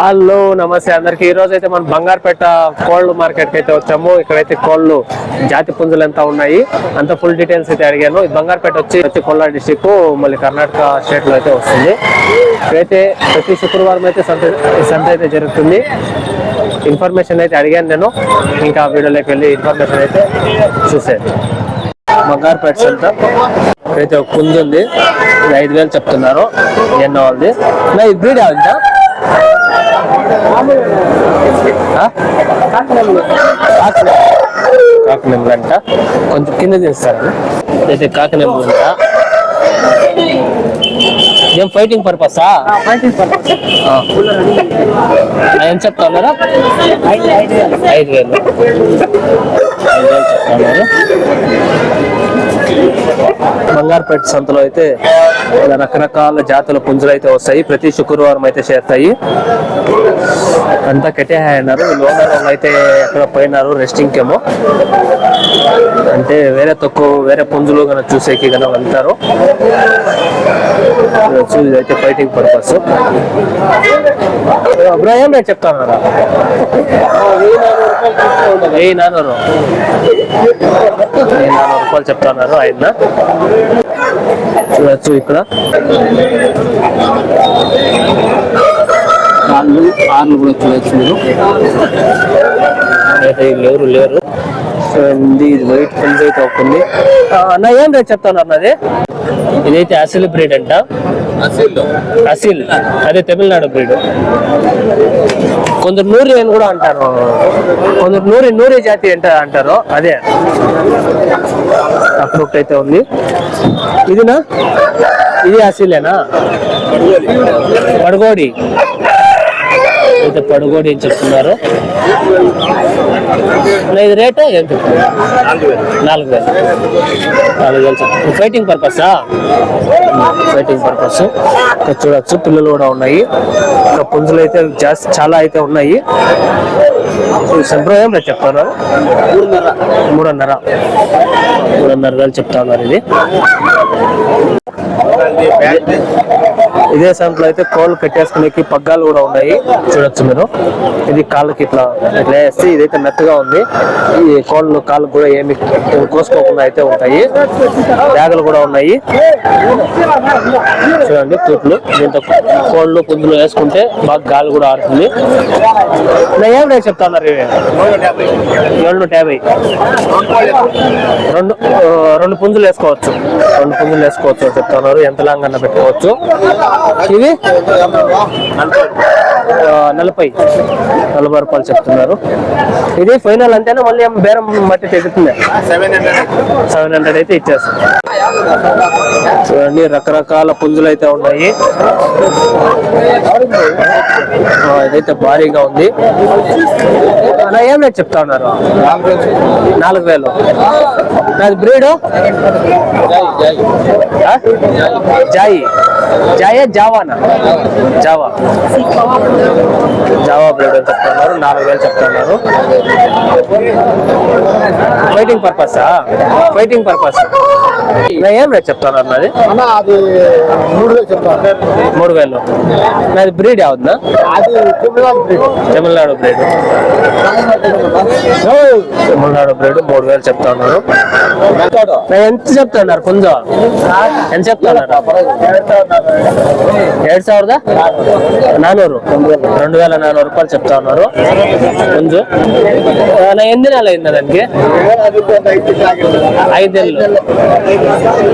Hello నమస్తే అందరికి. ఈ రోజు అయితే మనం బంగారుపేట కోళ్ళు మార్కెట్కి అయితే వచ్చాము. ఇక్కడైతే కోళ్ళు జాతి పుంజులు ఎంత ఉన్నాయి అంత ఫుల్ డీటెయిల్స్ అయితే అడిగాను. బంగారుపేట వచ్చి వచ్చి కొల్లా డిస్టిక్ మళ్ళీ కర్ణాటక స్టేట్లో అయితే వస్తుంది. ఇక్కడైతే ప్రతి శుక్రవారం అయితే సంత సంత అయితే జరుగుతుంది. ఇన్ఫర్మేషన్ అయితే అడిగాను నేను. ఇంకా వీడియోలోకి వెళ్ళి ఇన్ఫర్మేషన్ అయితే చూసేది. బంగారుపేట సంత. ఇక్కడైతే ఒక పుంజు ఉంది. ఐదు వేలు చెప్తున్నారు. ఎన్నో వాళ్ళది. నా ఇది బ్రీడ్ అవుతుందా కాకినెమ్మలు అంట కొంచెం కింద తీస్తారు అయితే కాకినెమ్మలు అంట ఏం ఫైటింగ్ పర్పసా ఏం చెప్తా ఉన్నారా ఐదు వేలు. ఐదు వేలు. చెప్తా ఉన్నారు బంగారపేట సంతలో అయితే రకరకాల జాతుల పుంజులు అయితే వస్తాయి. ప్రతి శుక్రవారం అయితే చేస్తాయి అంతా కట్టేహాయ్ అన్నారు. వీళ్ళు వాళ్ళు అయితే ఎక్కడ పోయినారు? రెస్టింగ్ ఏమో అంటే వేరే తక్కువ వేరే పుంజులు కనుక చూసేకి కనుక వెళ్తారు. చూసి ఇదైతే ఫైటింగ్ పర్పస్ అభిప్రాయం నేను చెప్తాను చెప్తాన్నారా వెయ్యి నానూరు వెయ్యి నానూరు రూపాయలు చెప్తున్నారు ఆయన చూడొచ్చు ఇక్కడ. కాళ్ళు కార్లు కూడా చూడొచ్చు మీరు. అయితే ఎవరు లేరు. చూడండి ఇది వైట్ పుంజ అయితే ఒకటి అన్న ఏం రేట్ చెప్తాను అన్నది ఇదైతే అసిల్ బ్రీడ్ అంట. అసిల్. అదే తమిళనాడు బ్రీడ్. కొందరు నూరి అని కూడా అంటారు. కొందరు నూరి నూరి జాతి అంట అంటారు అదే. అప్రూఫ్ అయితే ఉంది. ఇదినా? ఇది అసిలేనా? పడగోడి. అయితే పడుగోడి అని చెప్తున్నారు? ఇది రేటు ఏంటి నాలుగు వేలు. నాలుగు వేలు చెప్తున్నారు ఫైటింగ్ పర్పసా ఫైటింగ్ పర్పస్ ఇక్కడ చూడొచ్చు పిల్లలు కూడా ఉన్నాయి. ఇంకా పుంజులు అయితే జాస్తి చాలా అయితే ఉన్నాయి. సంప్రదాయం రేపు చెప్తారు మూడున్నర. మూడున్నర వేలు చెప్తా ఉన్నారు ఇది. ఇదే సంతలో అయితే కోళ్ళు కట్టేసుకునేకి పగ్గాలు కూడా ఉన్నాయి. చూడొచ్చు మీరు. ఇది కాళ్ళకి ఇట్లా ఇట్లా వేస్తే ఇదైతే మెత్తగా ఉంది. ఈ కోళ్ళు కాళ్ళు కూడా ఏమి కోసుకోకుండా అయితే ఉంటాయి. బ్యాగులు కూడా ఉన్నాయి. చూడండి తూట్లు. దీంతో కోళ్ళు పుంజులు వేసుకుంటే బాగా గాలి కూడా ఆడుతుంది. ఏం రేట్ చెప్తా ఉన్నారు ఇవి? ఏడు యాభై. రెండు రెండు పుంజులు వేసుకోవచ్చు. రెండు పుంజులు వేసుకోవచ్చు చెప్తా ఉన్నారు. ఎంత లాంగ్ అన్న పెట్టుకోవచ్చు? ఇది? నలభై. నలభై రూపాయలు చెప్తున్నారు. ఇది ఫైనల్ అంతేనా మళ్ళీ బేరం మట్టి తెగుతుంది సెవెన్ హండ్రెడ్ అయితే ఇచ్చేస్తాం. చూడండి రకరకాల పుంజులు అయితే ఉన్నాయి ఇదైతే భారీగా ఉంది. అలా ఏం రేట్ చెప్తా ఉన్నారు? నాలుగు వేలు. నాది బ్రీడు. జాయి. జాయే జావానా? జావా. జావా బ్రీడ్ అని చెప్తున్నారు నాలుగు వేలు చెప్తున్నారు ఫైటింగ్ పర్పస్ ఫైటింగ్ పర్పస్ ఏం రేట్ చెప్తున్నారు నాది అన్న అది మూడు వేలు చెప్తాను మూడు వేలు నాది బ్రీడ్ అవుతుందా అది Tamil Nadu breed. Tamil Nadu breed Tamil Nadu breed మూడు వేలు చెప్తా ఉన్నారు నేను ఎంత చెప్తున్నారు పుంజు ఎంత చెప్తున్నారు ఏడు ಸಾವಿರದ నానూరు రెండు వేల నానూరు రూపాయలు చెప్తా ఉన్నారు పుంజు ఆ, నా ఎన్ని నెలలు అయిందా దానికి ఐదు నెలలు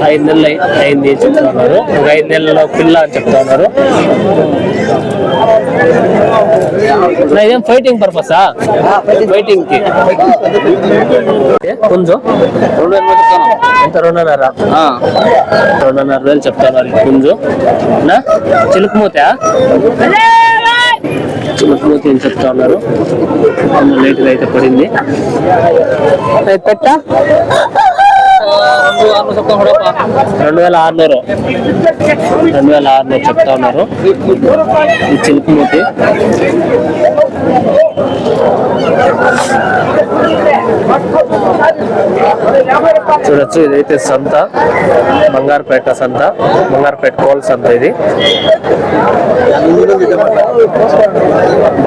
ఐదు నెలలు అయి- అయింది చెప్తా ఉన్నారు. ఒక ఐదు నెలల పిల్ల అని చెప్తా ఉన్నారు. ఇదేం ఫైటింగ్ పర్పసా ఫైటింగ్కి. ఏ, పుంజు ఎంత? రెండున్నర. రెండున్నర వేలు చెప్తున్నారు ఈ పుంజు నా? చిలుకుమూత చిలుకుమూతి అని చెప్తా ఉన్నారు. కొంచెం లేట్గా అయితే పడింది. పెట్ట? రెండు వేల ఆరునూరు. రెండు వేల ఆరునూరు చెప్తా ఉన్నారు. ఈ చిలుకుమూతి చూడొచ్చు ఇదైతే సంత. బంగారుపేట సంత. బంగారుపేట కోల్ సంత ఇది.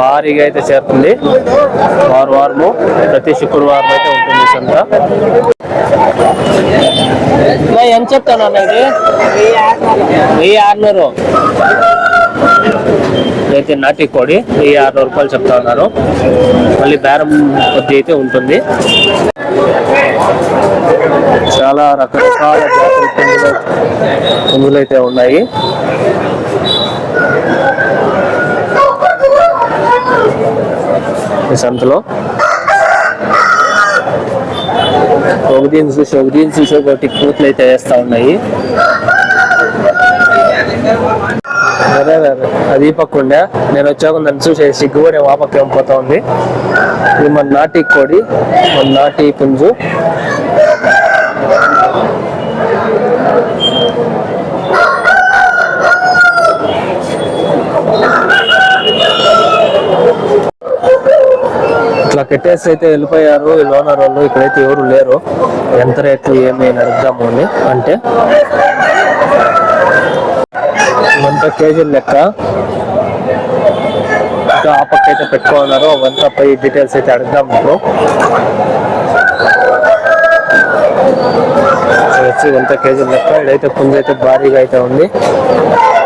భారీగా అయితే చేరుతుంది. వారు వారము ప్రతి శుక్రవారం అయితే ఉంటుంది సంత. ఎంత చెప్తాను అన్న ఇది? వెయ్యి ఆరునూరు. అయితే నాటి కోడి వెయ్యి ఆరునూరు రూపాయలు చెప్తా ఉన్నారు. మళ్ళీ బేరం కొద్ది అయితే ఉంటుంది. చాలా రకరకాల జాతుల పుంజులు అయితే ఉన్నాయి. ఈ సంతలో ఒకదీన్ చూసి ఒకదీన్ చూసి ఒకటి కూతులు అయితే వేస్తా ఉన్నాయి. అదే అదే అది. పక్క ఉండే. నేను వచ్చాక నన్ను చూసి సిగ్గుపడే ఆ పక్క పోతా ఉంది. ఇది మన నాటి కోడి మన నాటి పుంజు. కట్టేసి అయితే వెళ్ళిపోయారు. ఈ లోనర్ వాళ్ళు ఇక్కడైతే ఎవరు లేరు. ఎంత రేట్లు ఏమి అని అడుగుదాము అని అంటే వంద కేజీల లెక్క. ఇంకా ఆ పక్క అయితే పెట్టుకున్నారు అవంతా పై డీటెయిల్స్ అయితే అడుగుదాం ఇప్పుడు. వచ్చి వంద కేజీల లెక్క. ఇదైతే పుంజ అయితే భారీగా అయితే ఉంది.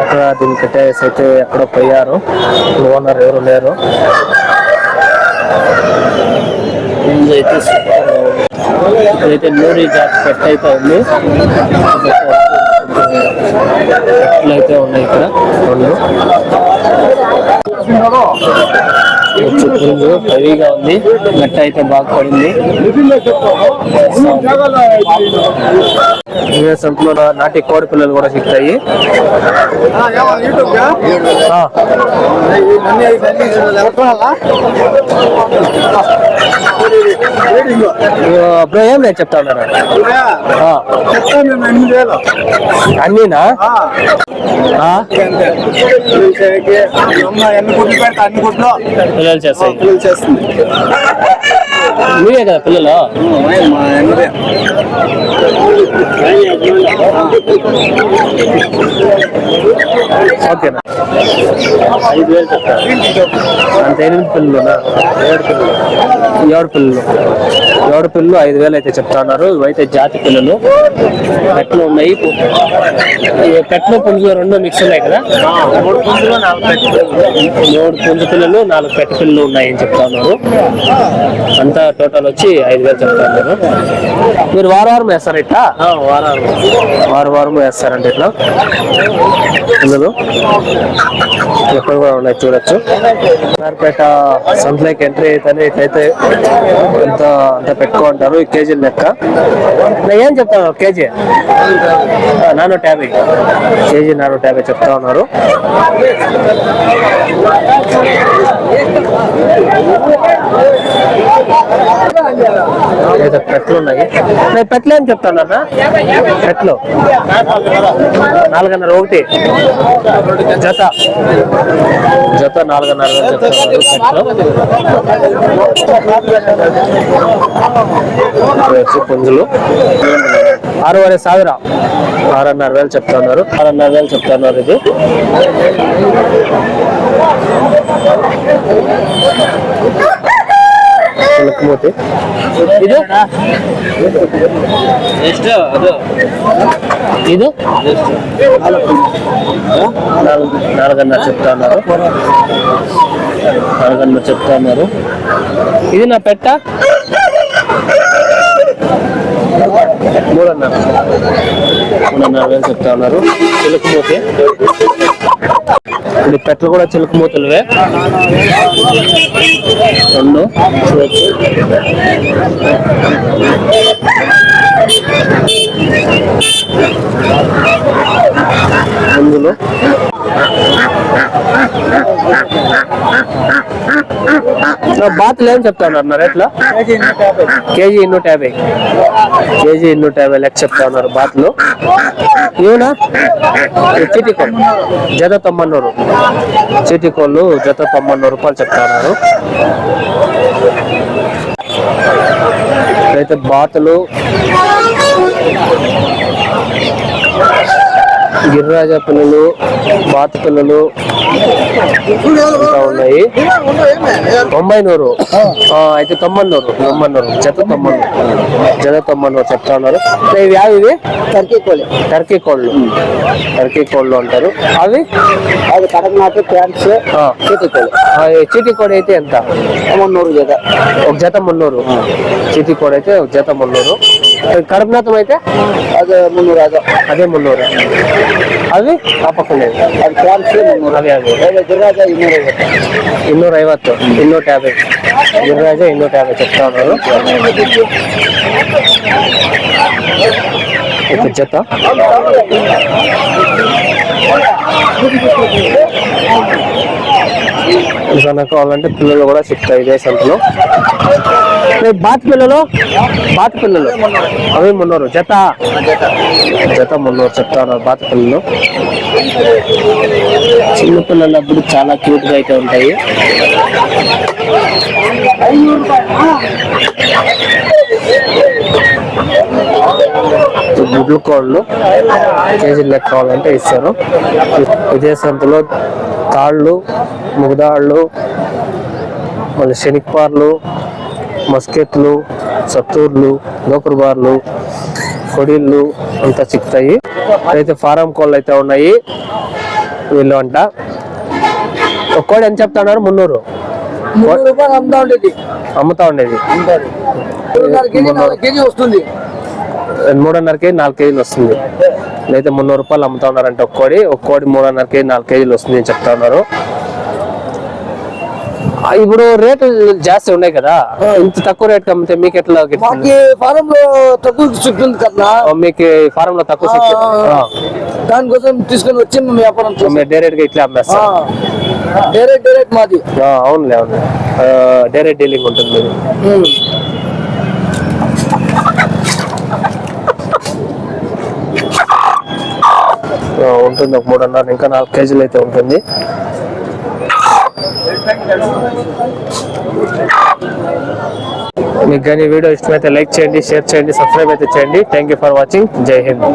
ఇక్కడ దీన్ని కట్టేసి అయితే ఎక్కడో పోయారు. ఓనర్ ఎవరు లేరు. ముందు అయితే సూపర్ ఉంది. ఇదైతే నూరి జాతి సెట్ అయితే ఉంది చెట్లు అయితే ఉన్నాయి ఇక్కడ రెండు వచ్చి హెవీగా ఉంది. గట్ట అయితే బాగా పడింది. ఇవే సంతలో నాటి కోడి పిల్లలు కూడా సిక్తాయి ఆ, ఇగో ఏం నేను చెప్తా ఉన్నారా? అన్నీనా? ఆ, గుడ్లు పెడతా అన్ని గుడ్లు? పిల్లలు చేస్తాయి. పిల్లలు చేస్తుంది. మీరే కదా పిల్లలు ఓకేనా? ఐదు వేలు చెప్తారు అంత ఎనిమిది పిల్లలునా ఏడు పిల్లలు. ఏడు పిల్లలు. ఏడు పిల్లలు ఐదు వేలు అయితే చెప్తున్నారు ఇవైతే జాతి పిల్లలు. పెట్లు ఉన్నాయి. ఈ పెట్లు పుంజులు రెండు మిక్స్ ఉన్నాయి కదా? మూడు పుంజులు మూడు పుంజు పిల్లలు నాలుగు పెట్టు పిల్లలు ఉన్నాయని చెప్తా ఉన్నారు. అంతా టోటల్ వచ్చి ఐదు వేలు చెప్తా ఉన్నారు. మీరు వారం వారం వేస్తారు ఇట్లా? వారం వారం వారం వేస్తారంట ఇట్లా. ఇందులో ఎక్కడ కూడా ఉన్నాయి చూడొచ్చు. కార్పేట సంతలోకి ఎంట్రీ అయితేనే ఇట్లయితే ఎంత అంత పెట్టుకుంటారు ఈ కేజీ లెక్క. నేను ఏం చెప్తాను కేజీ. ఆ, నానూట యాభై కేజీ నానూట యాభై చెప్తా ఉన్నారు. ఏదో పెట్లు ఉన్నాయి. నేను పెట్లు ఏం చెప్తాను అన్న. పెట్లు జతలు నాలుగున్నర ఒకటి. జత. జత నాలుగున్నర వచ్చి పుంజులు. ఆరున్నర సాగర ఆరున్నర వేలు చెప్తున్నారు ఆరున్నర వేలు చెప్తున్నారు ఇది. ఇది? ఇది ಇದು? నాలుగు నాలుగన్నర చెప్తా ఉన్నారు నాలుగన్నర చెప్తా ఉన్నారు ఇది నా పెట్ట మూడున్నర మూడున్నర వేలు చెప్తా ఉన్నారు చిలుకమూతి ఇప్పుడు పెట్టలు కూడా చిలుకమూతులవే రెండు. చూడొచ్చు బాతులు ఏం చెప్తా ఉన్నారు నా రేట్లో? కేజీ ఇన్నూట యాభై. కేజీ ఇన్నూట యాభై. లెక్క చెప్తా ఉన్నారు బాతులు. ఇవునా చిటికోల్ జత తొమ్మన్నూరు చిటికోళ్ళు జత తొమ్మన్నూరు రూపాయలు చెప్తా ఉన్నారు. అయితే బాతులు. గిరిరాజ పిల్లలు బాతు పిల్లలు ఇంకా ఉన్నాయి. తొంభైనూరు. ఆ, అయితే తొమ్మన్నూరు తొమ్మన్నూరు జత తొమ్మన్నూరు జత తొమ్మన్నూరు చెప్తా ఉన్నారు. ఇవి యావి ఇవి? టర్కీ కోಳಿ టర్కీ కోళ్ళు. టర్కీ కోళ్ళు అంటారు. అవి? అది కడక్నాథ్ ప్యాంట్స్ ఆ, చీటీ ఈ చీటీ కోడి అయితే ఎంత? మున్నూరు జత. ఒక జత మున్నూరు. చీటీ కోడి అయితే ఒక జత మున్నూరు. కడపనాథం అయితే? అది మున్నూరు అది. అదే మున్నూరు. అవి? ఆ పక్కనే అది ప్యాంట్స్ మున్నూరు. అవి. అవి అదే గిరిరాజ ಇನ್ನೂರು ಐವತ್ತು ಇನ್ನೂರ ಐವತ್ತು ಇನ್ನೂರ ಯಾಭೈ ಗಿರಿರಾಜ ಇನ್ನೂರ ಯಾಭೈ చెప్తా ఉన్నారు ఒక జత ఇంకా కావాలంటే పిల్లలు కూడా చెప్తాయి ఇదే సంతలో రేపు బాత్ పిల్లలు బాత్ పిల్లలు అవి మున్నూరు జత జత మున్నూరు చెప్తా ఉన్నారు బాత్ పిల్లలు చిన్న అప్పుడు చాలా క్యూట్గా అయితే ఉంటాయి. గుడ్లు కోళ్ళు కేజీ లెక్క కావాలంటే ఇస్తారు. ఇదే సంతలో తాళ్ళు ముగదాళ్ళు మళ్ళీ శనిక్పార్లు మస్కెట్లు సత్తూర్లు గోకురుబార్లు కొడిళ్ళు అంతా చిక్కుతాయి. అయితే ఫారం కోళ్ళు అయితే ఉన్నాయి. వీళ్ళు అంట. ఒక కోడి ఎంత చెప్తున్నారు మున్నూరు. అమ్ముతా ఉండేది. మూడున్నర కేజీ నాలుగు కేజీలు వస్తుంది. అయితే మున్నూరు రూపాయలు అమ్ముతా ఉన్నారంటే ఒక కోడి. ఒక కోడి మూడున్నర కేజీ నాలుగు కేజీలు వస్తుంది అని చెప్తా ఉన్నారు. ఇప్పుడు రేటు జాస్తి ఉన్నాయి కదా. ఇంత తక్కువ రేట్ అమ్మితే మీకు ఎట్లా ఫారం లో తక్కువ చుట్టుంది కదా. మీకు ఫారం లో తక్కువ దానికోసం తీసుకొని వచ్చి వ్యాపారం డైరెక్ట్గా ఇట్లా అమ్మేస్తారు డైరెక్ట్ డైరెక్ట్ మాది. అవునులే అవును డైరెక్ట్ డీలింగ్ ఉంటుంది ఉంటుంది ఒక మూడున్నర ఇంకా నాలుగు కేజీలు అయితే ఉంటుంది. మీకు కానీ వీడియో ఇష్టమైతే లైక్ చేయండి షేర్ చేయండి సబ్స్క్రైబ్ అయితే చేయండి. థ్యాంక్ ఫర్ వాచింగ్ జై హింద్.